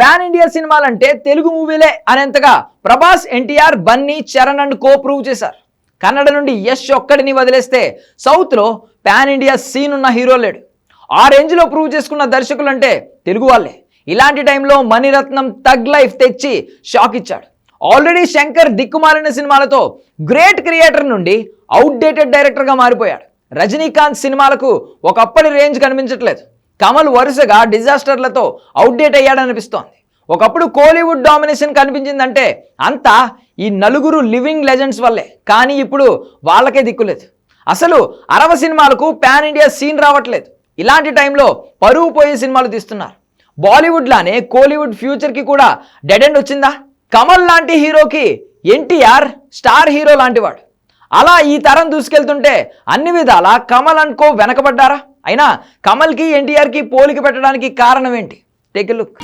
Pan India సినిమాలంటే తెలుగు మూవీలే అనేంతగా Prabhas NTR Bunny Charan and co prove చేశారు. కన్నడ నుండి యష్ ఒక్కడిని వదిలేస్తే సౌత్లో పాన్ ఇండియా సీన్ ఉన్న హీరో లేడు. ఆ రేంజ్లో ప్రూవ్ చేసుకున్న దర్శకులు అంటే తెలుగు వాళ్ళే. ఇలాంటి టైంలో మణిరత్నం తగ్ లైఫ్ తెచ్చి షాక్ ఇచ్చాడు. ఆల్రెడీ శంకర్ దిక్కుమాలిన సినిమాలతో గ్రేట్ క్రియేటర్ నుండి అవుట్డేటెడ్ డైరెక్టర్గా మారిపోయాడు. రజనీకాంత్ సినిమాలకు ఒకప్పటి రేంజ్ కనిపించట్లేదు. కమల్ వరుసగా డిజాస్టర్లతో అవుట్డేట్ అయ్యాడనిపిస్తోంది. ఒకప్పుడు కోలీవుడ్ డామినేషన్ కనిపించిందంటే అంతా ఈ నలుగురు లివింగ్ లెజెండ్స్ వల్లే కానీ ఇప్పుడు వాళ్ళకే దిక్కులేదు. అసలు అరవ సినిమాలకు పాన్ ఇండియా సీన్ రావట్లేదు. ఇలాంటి టైంలో పరువు పోయే సినిమాలు తీస్తున్నారు. బాలీవుడ్లానే కోలీవుడ్ ఫ్యూచర్కి కూడా డెడ్ ఎండ్ వచ్చిందా? కమల్ లాంటి హీరోకి ఎన్టీఆర్ స్టార్ హీరో లాంటివాడు. అలా ఈ తరం దూసుకెళ్తుంటే అన్ని విధాలా కమల్ అనుకో వెనకబడ్డారా? అయినా కమల్కి ఎన్టీఆర్కి పోలిక పెట్టడానికి కారణం ఏంటి? టేక్ లుక్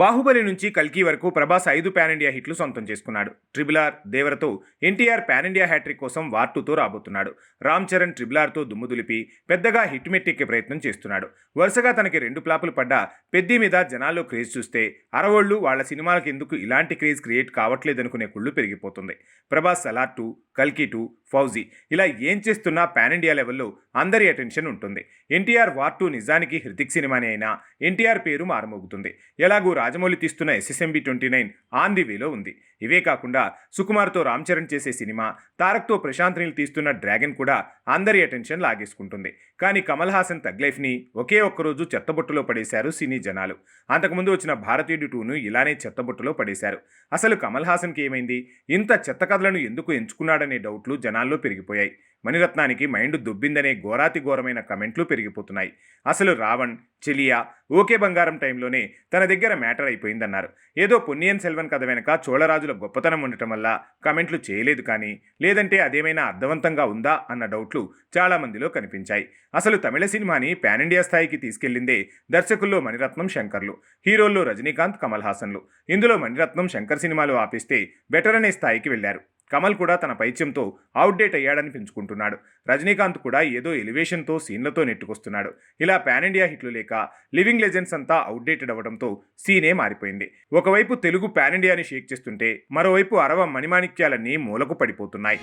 బాహుబలి నుంచి కల్కి వరకు ప్రభాస్ ఐదు పాన్ ఇండియా హిట్లు సొంతం చేసుకున్నాడు. Triple R దేవరతో NTR pan India hat trick కోసం వార్టుతో రాబోతున్నాడు. రామ్ చరణ్ ట్రిబుల్ ఆర్తో దుమ్ము దులిపి పెద్దగా హిట్ మెట్టెక్కే ప్రయత్నం చేస్తున్నాడు. వరుసగా తనకి రెండు ప్లాపులు పడ్డ పెద్ది మీద జనాల్లో క్రేజ్ చూస్తే అరవోళ్ళు వాళ్ళ సినిమాలకు ఎందుకు ఇలాంటి క్రేజ్ క్రియేట్ కావట్లేదనుకునే కుళ్ళు పెరిగిపోతుంది. ప్రభాస్ సలార్ టూ కల్కి టూ ఫౌజీ ఇలా ఏం చేస్తున్నా పాన్ ఇండియా లెవెల్లో అందరి అటెన్షన్ ఉంటుంది. ఎన్టీఆర్ వార్ టూ నిజానికి హృతిక్ సినిమానే అయినా ఎన్టీఆర్ పేరు మారుమోగుతుంది. ఎలాగూ రాజమౌళి తీస్తున్న SSMB twenty nine on the వేలో ఉంది. ఇవే కాకుండా సుకుమార్తో రామ్ చరణ్ చేసే సినిమా తారక్తో ప్రశాంత్ నీల్ తీస్తున్న డ్రాగన్ కూడా అందరి అటెన్షన్ లాగేసుకుంటుంది. కానీ కమల్ హాసన్ తగ్లైఫ్ని ఒకే ఒక్కరోజు చెత్తబుట్టలో పడేశారు సినీ జనాలు. అంతకుముందు వచ్చిన భారతీయుడు టూను ఇలానే చెత్తబుట్టలో పడేశారు. అసలు కమల్ హాసన్కి ఏమైంది? ఇంత చెత్త కథలను ఎందుకు ఎంచుకున్నాడనే డౌట్లు జనాల్లో పెరిగిపోయాయి. మణిరత్నానికి మైండ్ దుబ్బిందనే ఘోరాతి ఘోరమైన కమెంట్లు పెరిగిపోతున్నాయి. అసలు రావణ్ చెలియా ఓకే బంగారం టైంలోనే తన దగ్గర మ్యాటర్ అయిపోయిందన్నారు. ఏదో పొన్నియన్ సెల్వన్ కథ వెనక చోళరాజుల గొప్పతనం ఉండటం వల్ల కమెంట్లు చేయలేదు కానీ లేదంటే అదేమైనా అర్థవంతంగా ఉందా అన్న డౌట్లు చాలా మందిలో కనిపించాయి. అసలు తమిళ సినిమాని పాన్ ఇండియా స్థాయికి తీసుకెళ్ళిందే దర్శకుల్లో మణిరత్నం శంకర్లు హీరోల్లో రజనీకాంత్ కమల్ హాసన్లు. ఇందులో మణిరత్నం శంకర్ సినిమాలు ఆపిస్తే బెటర్ అనే స్థాయికి వెళ్ళారు కమల్ కూడా తన పైత్యంతో అవుట్డేట్ అయ్యాడని పెంచుకుంటున్నాడు. రజనీకాంత్ కూడా ఏదో ఎలివేషన్తో సీన్లతో నెట్టుకొస్తున్నాడు. ఇలా పాన్ ఇండియా హిట్లు లేక లివింగ్ లెజెండ్స్ అంతా అవుట్డేటెడ్ అవ్వడంతో సీనే మారిపోయింది. ఒకవైపు తెలుగు పాన్ ఇండియాని షేక్ చేస్తుంటే మరోవైపు అరవ మణిమాణిక్యాలన్నీ మూలకు పడిపోతున్నాయి.